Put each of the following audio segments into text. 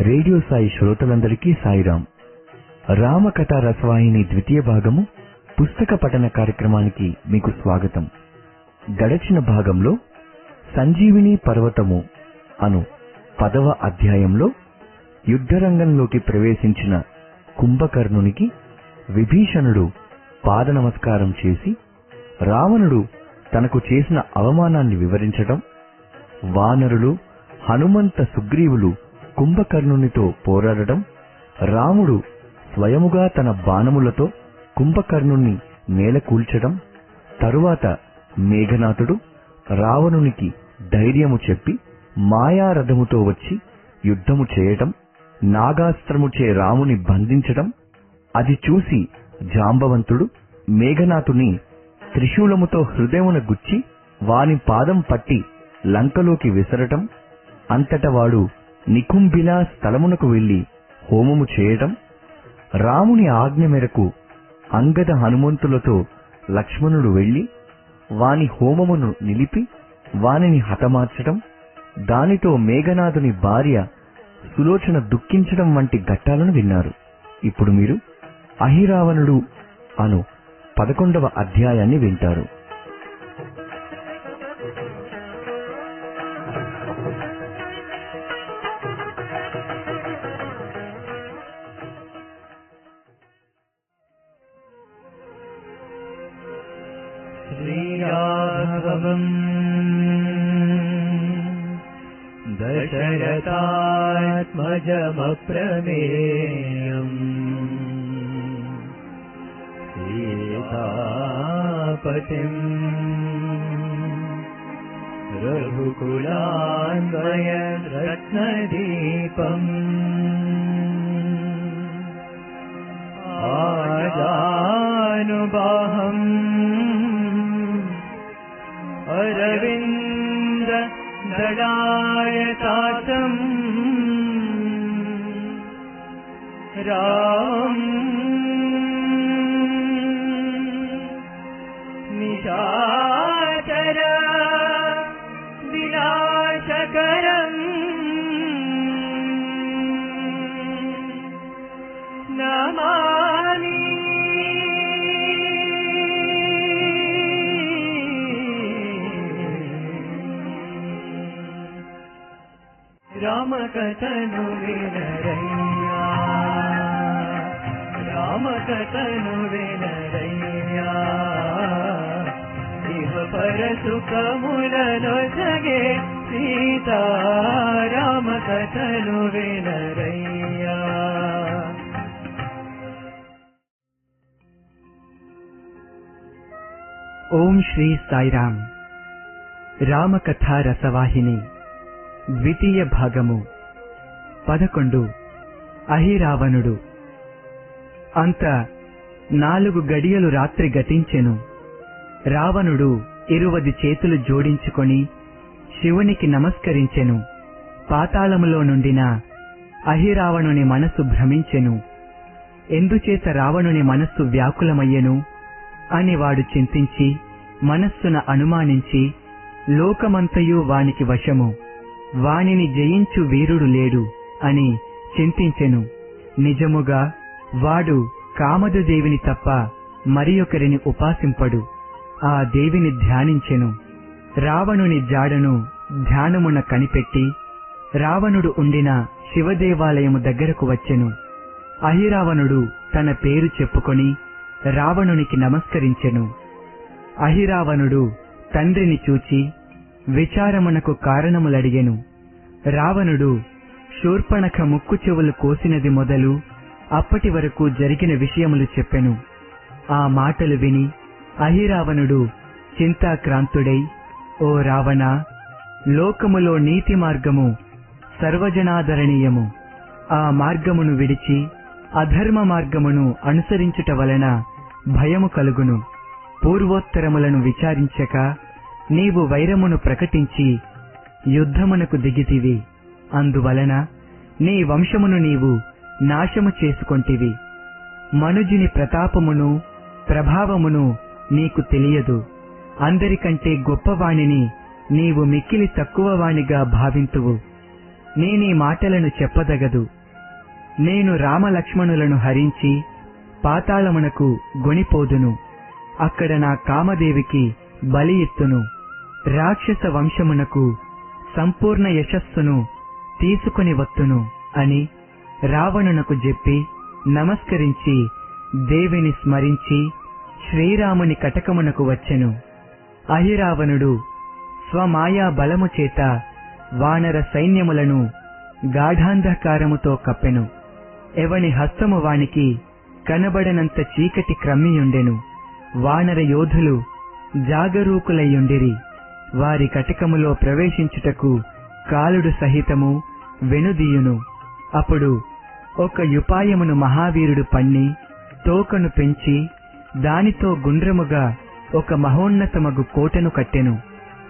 Radio Sai శ్రోతలందరికీ సాయిరాం రామకథ రసవాహిని ద్వితీయ భాగము పుస్తక పఠన కార్యక్రమానికి మీకు స్వాగతం. గడచిన భాగంలో సంజీవిని పర్వతము అను పదవ అధ్యాయంలో యుద్ధరంగంలోకి ప్రవేశించిన కుంభకర్ణునికి విభీషణుడు పాదనమస్కారం చేసి రావణుడు తనకు చేసిన అవమానాన్ని వివరించటం వానరులు హనుమంత సుగ్రీవులు కుంభకర్ణునితో పోరాడటం రాముడు స్వయముగా తన బాణములతో కుంభకర్ణుణ్ణి నేలకూల్చడం తరువాత మేఘనాథుడు రావణునికి ధైర్యము చెప్పి మాయారథముతో వచ్చి యుద్ధము చేయటం నాగాస్త్రముచే రాముని బంధించటం అది చూసి జాంబవంతుడు మేఘనాథుని త్రిశూలముతో హృదయమున గుచ్చి వాని పాదం పట్టి లంకలోకి విసరటం అంతటవాడు నికుంభిలా స్థలమునకు వెళ్ళి హోమము చేయటం రాముని ఆజ్ఞ మేరకు అంగద హనుమంతులతో లక్ష్మణుడు వెళ్ళి వాని హోమమును నిలిపి వానిని హతమార్చటం దానితో మేఘనాథుని భార్య సులోచన దుఃఖించడం వంటి ఘట్టాలను విన్నారు. ఇప్పుడు మీరు అహిరావణుడు అను పదకొండవ అధ్యాయాన్ని వింటారు. रघुकुलान्वय रत्नदीपम् आजानुबाहम्। अरविन्द दडायतातम् राम रामकथनु रामकथनु परसुखमुरनो जगे सीता रामकथनुमनुवेर्या ॐ श्री साईराम रामकथा रसवाहिनी। ద్వితీయ భాగము. పదకొండు. అహిరావణుడు. అంత నాలుగు గడియలు రాత్రి గతించెను. రావణుడు ఇరువది చేతులు జోడించుకొని శివునికి నమస్కరించెను. పాతాళములో నుండిన అహిరావణుని మనస్సు భ్రమించెను. ఎందుచేత రావణుని మనస్సు వ్యాకులమయ్యెను? అని వాడు చింతించి మనస్సున అనుమానించి లోకమంతయు వానికి వశము. వానిని జయించు వీరుడు లేడు అని చింతించెను. నిజముగా వాడు కామధుదేవిని తప్ప మరి ఒకరిని ఉపాసింపడు. ఆ దేవిని ధ్యానించెను. రావణుని జాడను ధ్యానమున కనిపెట్టి రావణుడు ఉండిన శివదేవాలయము దగ్గరకు వచ్చెను. అహిరావణుడు తన పేరు చెప్పుకొని రావణునికి నమస్కరించెను. అహిరావణుడు తండ్రిని చూచి విచారమునకు కారణములడిగెను. రావణుడు శూర్పణఖ ముక్కు చెవులు కోసినది మొదలు అప్పటి వరకు జరిగిన విషయములు చెప్పెను. ఆ మాటలు విని అహిరావణుడు చింతాక్రాంతుడై ఓ రావణ లోకములో నీతి మార్గము సర్వజనాదరణీయము. ఆ మార్గమును విడిచి అధర్మ మార్గమును అనుసరించుట వలన భయము కలుగును. పూర్వోత్తరములను విచారించక నీవు వైరమును ప్రకటించి యుద్ధమునకు దిగితివి. అందువలన నీ వంశమును నీవు నాశము చేసుకొంటివి. మనుజుని ప్రతాపమును ప్రభావమును నీకు తెలియదు. అందరికంటే గొప్పవాణిని నీవు మిక్కిలి తక్కువవాణిగా భావింతువు. నేనీ మాటలను చెప్పదగదు. నేను రామలక్ష్మణులను హరించి పాతాళమునకు గొనిపోదును అక్కడ నా కామదేవికి బలి ఇత్తును. రాక్షస వంశమునకు సంపూర్ణ యశస్సును తీసుకుని వత్తును అని రావణునకు చెప్పి నమస్కరించి దేవిని స్మరించి శ్రీరాముని కటకమునకు వచ్చెను. అహిరావణుడు స్వమాయా బలము చేత వానర సైన్యములను గాఢాంధకారముతో కప్పెను. ఎవని హస్తము వానికి కనబడనంత చీకటి క్రమ్మియుండెను. వానర యోధులు జాగరూకులయ్యుండిరి. వారి కటకములో ప్రవేశించుటకు కాలుడు సహితము వెనుదీయును. అప్పుడు ఒక యుపాయమును మహావీరుడు పన్ని తోకను పెంచి దానితో గుండ్రముగా ఒక మహోన్నతమగు కోటను కట్టెను.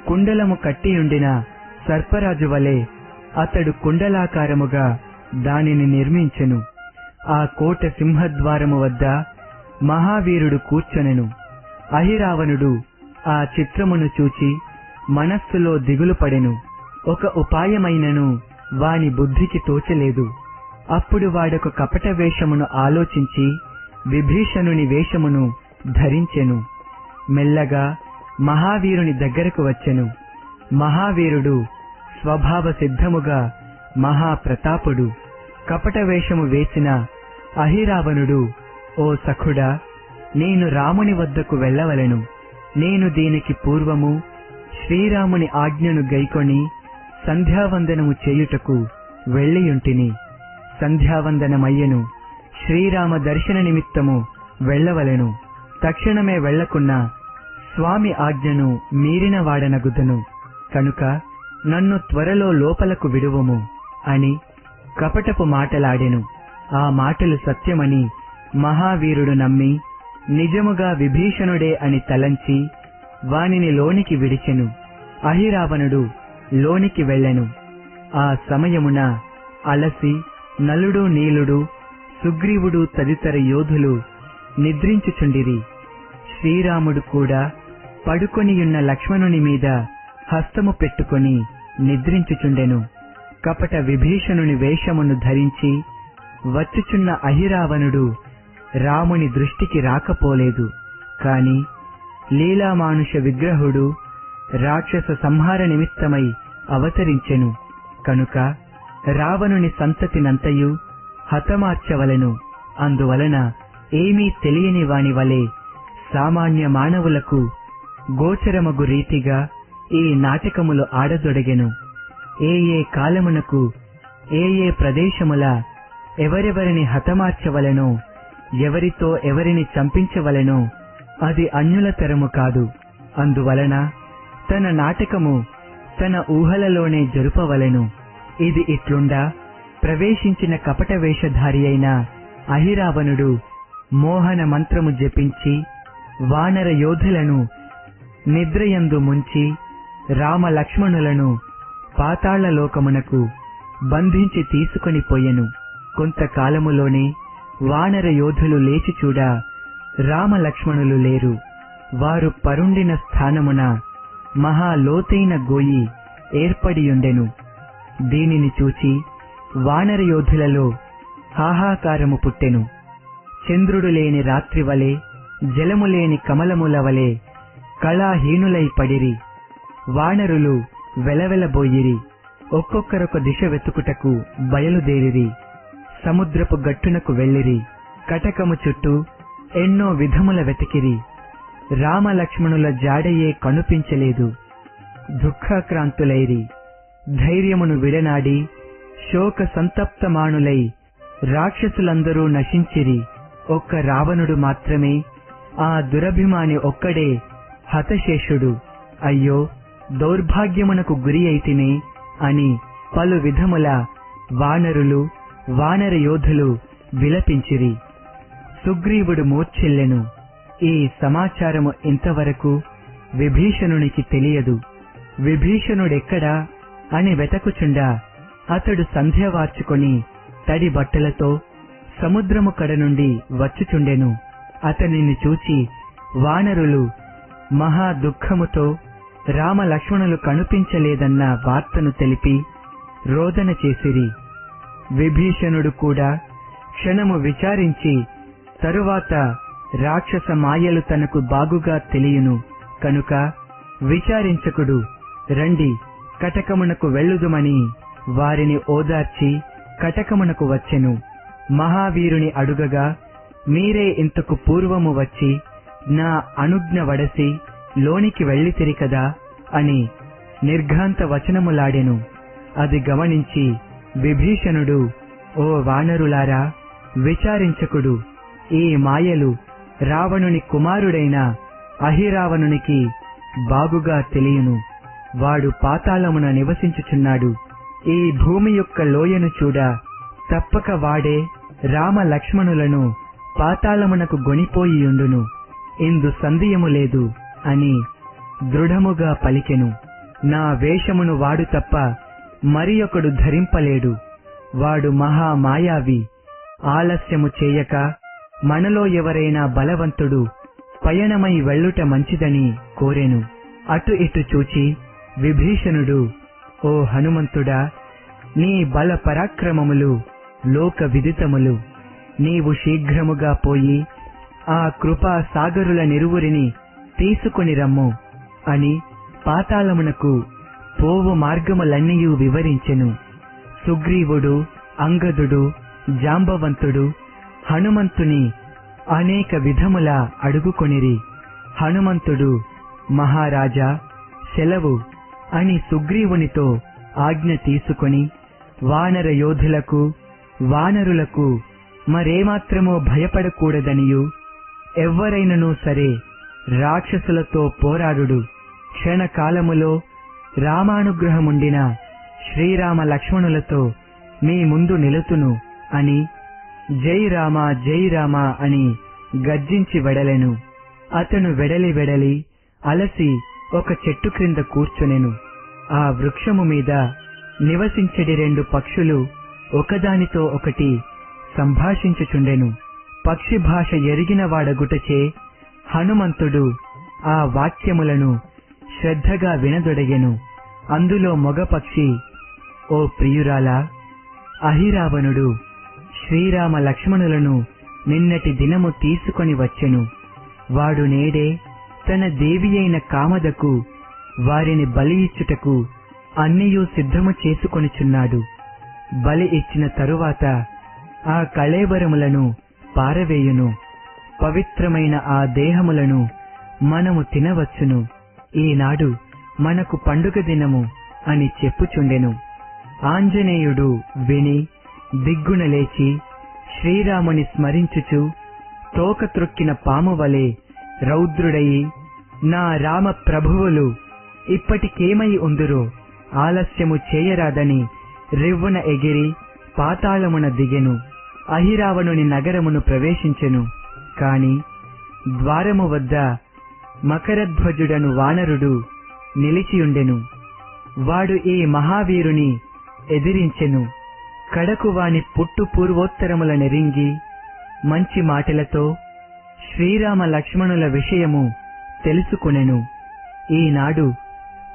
కుండలము కట్టియుండిన సర్పరాజు వలె అతడు కుండలాకారముగా దానిని నిర్మించెను. ఆ కోట సింహద్వారము వద్ద మహావీరుడు కూర్చొనెను. అహిరావణుడు ఆ చిత్రమును చూచి మనస్సులో దిగులు పడెను ఒక ఉపాయమైనను వాని బుద్ధికి తోచలేదు. అప్పుడు వాడొక కపట వేషమును ఆలోచించి విభీషణుని వేషమును ధరించెను. మెల్లగా మహావీరుని దగ్గరకు వచ్చెను. మహావీరుడు స్వభావ సిద్ధముగా మహాప్రతాపుడు. కపట వేషము వేసిన అహిరావణుడు ఓ సఖుడా నేను రాముని వద్దకు వెళ్ళవలెను. నేను దీనికి పూర్వము శ్రీరాముని ఆజ్ఞను గైకొని సంధ్యావందనము చేయుటకు వెళ్ళియుంటిని. సంధ్యావందనమయ్యను. శ్రీరామ దర్శన నిమిత్తము వెళ్ళవలెను. తక్షణమే వెళ్ళకున్నా స్వామి ఆజ్ఞను మీరిన వాడనగుదను. కనుక నన్ను త్వరలో లోపలకు విడువము అని కపటపు మాటలాడెను. ఆ మాటలు సత్యమని మహావీరుడు నమ్మి నిజముగా విభీషణుడే అని తలంచి వానిని లోనికి విడిచెను. అహిరావణుడు లోనికి వెళ్ళెను. ఆ సమయమున అలసి నలుడు నీలుడు సుగ్రీవుడు తదితర యోధులు నిద్రించుచుండిరి. శ్రీరాముడు కూడా పడుకొనియున్న లక్ష్మణుని మీద హస్తము పెట్టుకొని నిద్రించుచుండెను. కపట విభీషణుని వేషమును ధరించి వచ్చుచున్న అహిరావణుడు రాముని దృష్టికి రాకపోలేదు. కాని లీలామానుష విగ్రహుడు రాక్షస సంహార నిమిత్తమై అవతరించెను. కనుక రావణుని సంతతినంతయు హతమార్చవలెను. అందువలన ఏమీ తెలియని వాని వలె సామాన్య మానవులకు గోచరమగు రీతిగా ఈ నాటకములు ఆడదొడగెను. ఏ ఏ కాలమునకు ఏ ఏ ప్రదేశముల ఎవరెవరిని హతమార్చవలెనో ఎవరితో ఎవరిని చంపించవలెనో అది అన్యుల తరము కాదు. అందువలన తన నాటకము తన ఊహలలోనే జరుపవలెను. ఇది ఇట్లుండా ప్రవేశించిన కపట వేషధారి అయిన అహిరావణుడు మోహన మంత్రము జపించి వానర యోధులను నిద్రయందు ముంచి రామలక్ష్మణులను పాతాళలోకమునకు బంధించి తీసుకొని పోయెను. కొంతకాలములోనే వానర యోధులు లేచి చూడ రామలక్ష్మణులు లేరు. వారు పరుండిన స్థానమున మహాలోతైన గోయి ఏర్పడియుండెను. దీనిని చూచి వానర యోధులలో హాహాకారము పుట్టెను. చంద్రుడు లేని రాత్రి వలె జలము లేని కమలముల వలె కళాహీనులై పడిరి. వానరులు వెలవెలబోయిరి. ఒక్కొక్కరొక దిశ వెతుకుటకు బయలుదేరిరి. సముద్రపు గట్టునకు వెళ్ళిరి. కటకము చుట్టూ ఎన్నో విధముల వెతికిరి. రామలక్ష్మణుల జాడయే కనుపించలేదు. దుఃఖాక్రాంతులైరి. ధైర్యమును విడనాడి శోక సంతప్తమాణులై రాక్షసులందరూ నశించిరి. ఒక్క రావణుడు మాత్రమే ఆ దురభిమాని ఒక్కడే హతశేషుడు. అయ్యో దౌర్భాగ్యమునకు గురి అయితేనే అని పలు విధముల వానరులు వానర యోధులు విలపించిరి. సుగ్రీవుడు మూర్ఛిల్లెను. ఈ సమాచారము ఇంతవరకు విభీషణునికి తెలియదు. విభీషణుడెక్కడా అని వెతకుచుండా. అతడు సంధ్య వార్చుకొని తడి బట్టలతో సముద్రము కడ నుండి వచ్చుచుండెను. అతనిని చూచి వానరులు మహా దుఃఖముతో రామ లక్ష్మణులు కనిపించలేదన్న వార్తను తెలిపి రోదన చేసిరి. విభీషణుడు కూడా క్షణము విచారించి తరువాత రాక్షస మాయలు తనకు బాగుగా తెలియను. కనుక విచారించకుడు. రండి కటకమునకు వెళ్ళుదుమని వారిని ఓదార్చి కటకమునకు వచ్చెను. మహావీరుని అడుగగా మీరే ఇంతకు పూర్వము వచ్చి నా అనుజ్ఞ వడసి లోనికి వెళ్ళితిరి కదా అని నిర్ఘాంత వచనములాడెను. అది గమనించి విభీషణుడు ఓ వానరులారా విచారించకుడు. ఈ మాయలు రావణుని కుమారుడైన అహిరావణునికి బాగుగా తెలియను. వాడు పాతాళమున నివసించుచున్నాడు. ఈ భూమి యొక్క లోయను చూడ తప్పక వాడే రామ లక్ష్మణులను పాతాళమునకు గొనిపోయియుండును ఇందు సందేహము లేదు అని దృఢముగా పలికెను. నా వేషమును వాడు తప్ప మరి ఒకడు ధరింపలేడు. వాడు మహామాయావి ఆలస్యము చేయక మనలో ఎవరైనా బలవంతుడు పయనమై వెళ్ళుట మంచిదని కోరెను. అటు ఇటు చూచి విభీషణుడు ఓ హనుమంతుడా నీ బల పరాక్రమములు లోక విదితములు నీవు శీఘ్రముగా పోయి ఆ కృపా సాగరుల నిరువురిని తీసుకొని రమ్ము అని పాతాళమునకు పోవు మార్గములన్నీయు వివరించెను. సుగ్రీవుడు అంగదుడు జాంబవంతుడు హనుమంతుని అనేక విధముల అడుగుకొనిరి. హనుమంతుడు మహారాజా సెలవు అని సుగ్రీవునితో ఆజ్ఞ తీసుకొని వానర యోధులకు వానరులకు మరేమాత్రమో భయపడకూడదనియు. ఎవ్వరైనను సరే రాక్షసులతో పోరాడుడు. క్షణకాలములో రామానుగ్రహముండిన శ్రీరామ లక్ష్మణులతో మీ ముందు నిలుతును అని జై రామ జై రామ అని గర్జించి వెడలెను. అతను వెడలి వెడలి అలసి ఒక చెట్టు క్రింద కూర్చునెను. ఆ వృక్షము మీద నివసించడి రెండు పక్షులు ఒకదానితో ఒకటి సంభాషించుచుండెను. పక్షి భాష ఎరిగిన వాడగుటచే హనుమంతుడు ఆ వాక్యములను శ్రద్ధగా వినదొడగెను. అందులో మగపక్షి ఓ ప్రియురాలా అహిరావణుడు శ్రీరామ లక్ష్మణులను నిన్నటి దినము తీసుకొని వచ్చెను. వాడు నేడే తన దేవి అయిన కామదకు వారిని బలి ఇచ్చుటకు అన్నియూ సిద్ధము చేసుకొనిచున్నాడు. బలి ఇచ్చిన తరువాత ఆ కళేబరములను పారవేయును. పవిత్రమైన ఆ దేహములను మనము తినవచ్చును. ఈనాడు మనకు పండుగ దినము అని చెప్పుచుండెను. ఆంజనేయుడు విని దిగ్గున లేచి శ్రీరాముని స్మరించుచు తోక త్రొక్కిన పాము వలె రౌద్రుడయి నా రామ ప్రభువులు ఇప్పటికేమై ఉందురో? ఆలస్యము చేయరాదని రివ్వున ఎగిరి పాతాళమున దిగెను. అహిరావణుని నగరమును ప్రవేశించెను. కాని ద్వారము వద్ద మకరధ్వజుడను వానరుడు నిలిచియుండెను. వాడు ఈ మహావీరుని ఎదిరించెను. కడకు వాని పుట్టు పూర్వోత్తరముల నెరింగి మంచి మాటలతో శ్రీరామ లక్ష్మణుల విషయము తెలుసుకునెను. ఈనాడు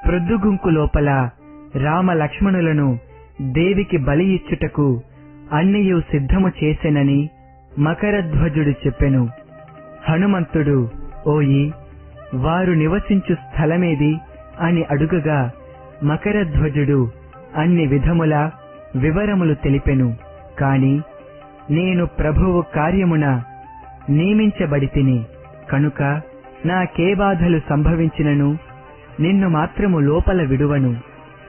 ప్రొద్దుగుంకు లోపల రామ లక్ష్మణులను దేవికి బలి ఇచ్చుటకు అన్నియు సిద్ధము చేసెనని మకరధ్వజుడు చెప్పెను. హనుమంతుడు ఓయి వారు నివసించు స్థలమేది అని అడుగగా మకరధ్వజుడు అన్ని విధముల వివరములు తెలిపెను. కాని నేను ప్రభువు కార్యమున నియమించబడి తిని కనుక నాకే బాధలు సంభవించినను నిన్ను మాత్రము లోపల విడువను.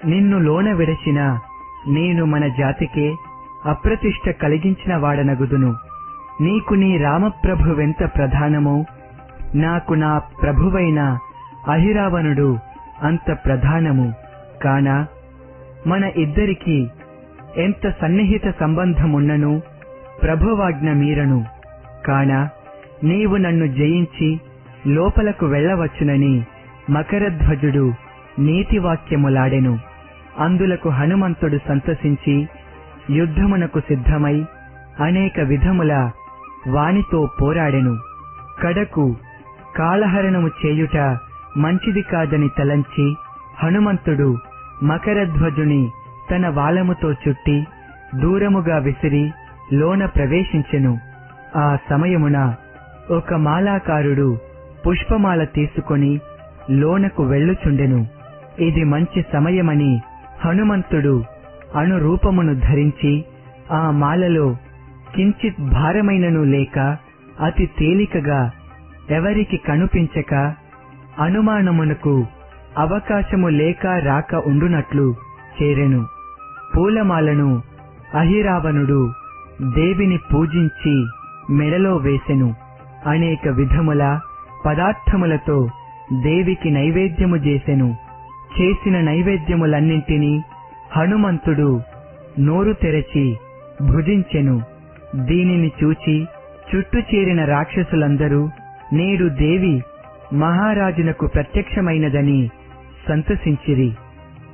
నిన్ను లోన విడచిన నేను మన జాతికే అప్రతిష్ట కలిగించిన వాడనగుదును. నీకు నీ రామప్రభువెంత ప్రధానమో నాకు నా ప్రభువైన అహిరావణుడు అంత ప్రధానము. కాన మన ఇద్దరికీ ఎంత సన్నిహిత సంబంధమున్నను ప్రభువాజ్ఞ మీరను. కాన నీవు నన్ను జయించి లోపలకు వెళ్ళవచ్చునని మకరధ్వజుడు నీతివాక్యములాడెను. అందులకు హనుమంతుడు సంతసించి యుద్ధమునకు సిద్ధమై అనేక విధముల వానితో పోరాడెను. కడకు కాలహరణము చేయుట మంచిది కాదని తలంచి హనుమంతుడు మకరధ్వజుని తన వాలముతో చుట్టి దూరముగా విసిరి లోన ప్రవేశించెను. ఆ సమయమున ఒక మాలాకారుడు పుష్పమాల తీసుకొని లోనకు వెళ్ళుచుండెను. ఇది మంచి సమయమని హనుమంతుడు అణురూపమును ధరించి ఆ మాలలో కించిత్ భారమైనను లేక అతి తేలికగా ఎవరికి కనుపించక అనుమానమునకు అవకాశము లేక రాక ఉండునట్లు చేరెను. పూలమాలను అహిరావణుడు దేవిని పూజించి మెడలో వేసెను. అనేక విధముల పదార్థములతో దేవికి నైవేద్యము చేసెను. చేసిన నైవేద్యములన్నింటినీ హనుమంతుడు నోరు తెరచి భుజించెను. దీనిని చూచి చుట్టూ చేరిన రాక్షసులందరూ నేడు దేవి మహారాజునకు ప్రత్యక్షమైనదని సంతసించిరి.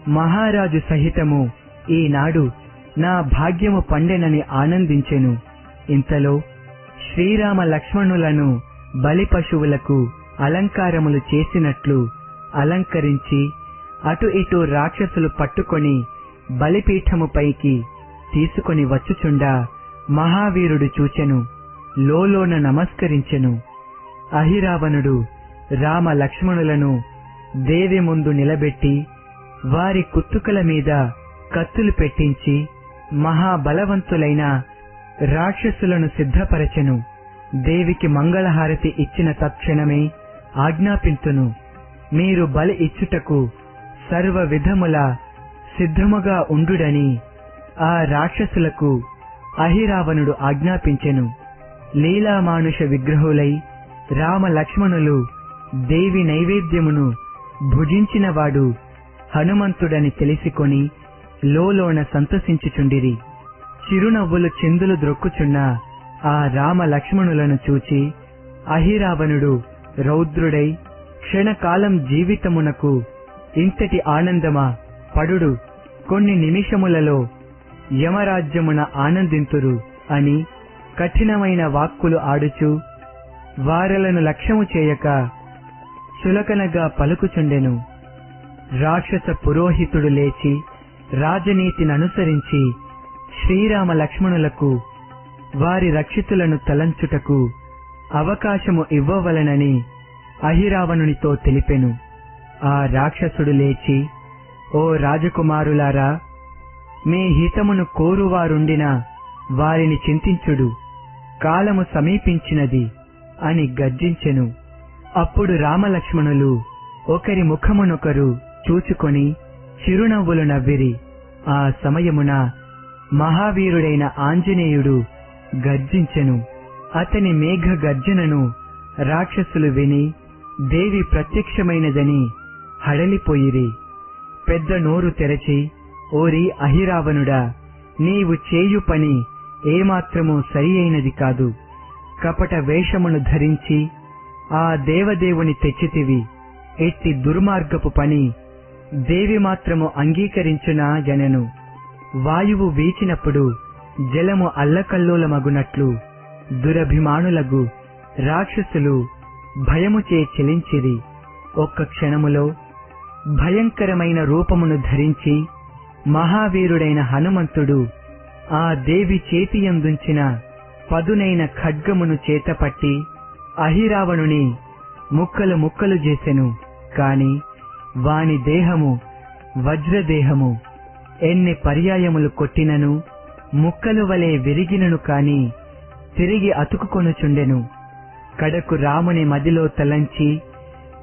మహారాజు సహితము ఈనాడు నా భాగ్యము పండెనని ఆనందించెను. ఇంతలో శ్రీరామ లక్ష్మణులను బలి పశువులకు అలంకారములు చేసినట్లు అలంకరించి అటు ఇటు రాక్షసులు పట్టుకొని బలిపీఠముపైకి తీసుకొని వచ్చుచుండా మహావీరుడు చూచెను. లోలోన నమస్కరించెను. అహిరావణుడు రామ లక్ష్మణులను దేవి ముందు నిలబెట్టి వారి కుత్తుకల మీద కత్తులు పెట్టించి మహాబలవంతులైన రాక్షసులను సిద్ధపరచెను. దేవికి మంగళహారతి ఇచ్చిన తక్షణమే ఆజ్ఞాపింతును. మీరు బలి ఇచ్చుటకు సర్వ విధముల సిద్ధముగా ఉండుడని ఆ రాక్షసులకు అహిరావణుడు ఆజ్ఞాపించెను. లీలామానుష విగ్రహులై రామ లక్ష్మణులు దేవి నైవేద్యమును భుజించినవాడు హనుమంతుడని తెలిసికొని లోలోన సంతసించుచుండిరి. చిరునవ్వులు చెందులు ద్రొక్కుచున్న ఆ రామ లక్ష్మణులను చూచి అహిరావణుడు రౌద్రుడై క్షణకాలం జీవితమునకు ఇంతటి ఆనందమా? పడుడు కొన్ని నిమిషములలో యమరాజ్యమున ఆనందింతురు అని కఠినమైన వాక్కులు ఆడుచు వారలను లక్ష్యము చేయక చులకనగా పలుకుచుండెను. రాక్షస పురోహితుడు లేచి రాజనీతిననుసరించి శ్రీరామ లక్ష్మణులకు వారి రక్షితులను తలంచుటకు అవకాశము ఇవ్వవలనని అహిరావణునితో తెలిపెను. ఆ రాక్షసుడు లేచి ఓ రాజకుమారులారా మీ హితమును కోరువారుండిన వారిని చింతించుడు. కాలము సమీపించినది అని గర్జించెను. అప్పుడు రామలక్ష్మణులు ఒకరి ముఖమునొకరు చూచుకొని చిరునవ్వులు నవ్విరి. ఆ సమయమున మహావీరుడైన ఆంజనేయుడు గర్జించెను. అతని మేఘ గర్జనను రాక్షసులు విని దేవి ప్రత్యక్షమైనదని హడలిపోయిరి. పెద్ద నోరు తెరచి ఓరి అహిరావణుడా నీవు చేయు పని ఏమాత్రమూ సరి అయినది కాదు. కపట వేషమును ధరించి ఆ దేవదేవుని తెచ్చితివి. ఎట్టి దుర్మార్గపు పని దేవి మాత్రము అంగీకరించునా జనను వాయువు వీచినప్పుడు జలము అల్లకల్లోలమగునట్లు దురభిమానులగు రాక్షసులు భయముచే చెలించిరి. ఒక్క క్షణములో భయంకరమైన రూపమును ధరించి మహావీరుడైన హనుమంతుడు ఆ దేవి చేతియందుంచిన పదునైన ఖడ్గమును చేతపట్టి అహిరావణుని ముక్కలు ముక్కలు చేసెను. కాని వాని దేహము వజ్రదేహము. ఎన్ని పర్యాయములు కొట్టినను ముక్కలు వలె విరిగినను కాని తిరిగి అతుకుకొనుచుండెను. కడకు రాముని మదిలో తలంచి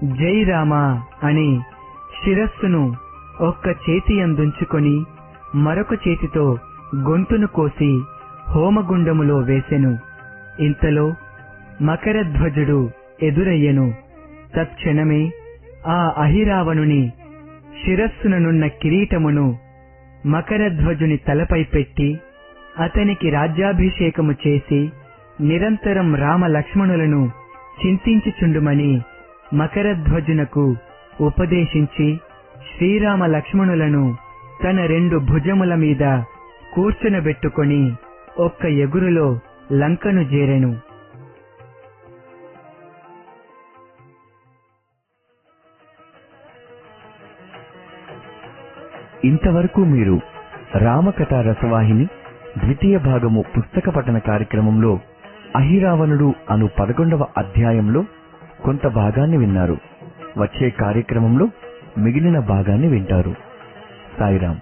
జై రామా అని శిరస్సును ఒక్క చేతి అందుంచుకొని మరొక చేతితో గొంతును కోసి హోమగుండములో వేసెను. ఇంతలో మకరధ్వజుడు ఎదురయ్యెను. తత్క్షణమే ఆ అహిరావణుని శిరస్సుననున్న కిరీటమును మకరధ్వజుని తలపై పెట్టి అతనికి రాజ్యాభిషేకము చేసి నిరంతరం రామ లక్ష్మణులను చింతించుచుండుమని మకరధ్వజునకు ఉపదేశించి శ్రీరామ లక్ష్మణులను తన రెండు భుజముల మీద కూర్చునబెట్టుకొని ఒక్క ఎగురులో లంకను చేరెను ఇంతవరకు మీరు రామకథ రసవాహిని ద్వితీయ భాగము పుస్తక పఠన కార్యక్రమంలో అహిరావణుడు అను పదకొండవ అధ్యాయంలో కొంత భాగాన్ని విన్నారు. వచ్చే కార్యక్రమంలో మిగిలిన భాగాన్ని వింటారు. సాయిరాం.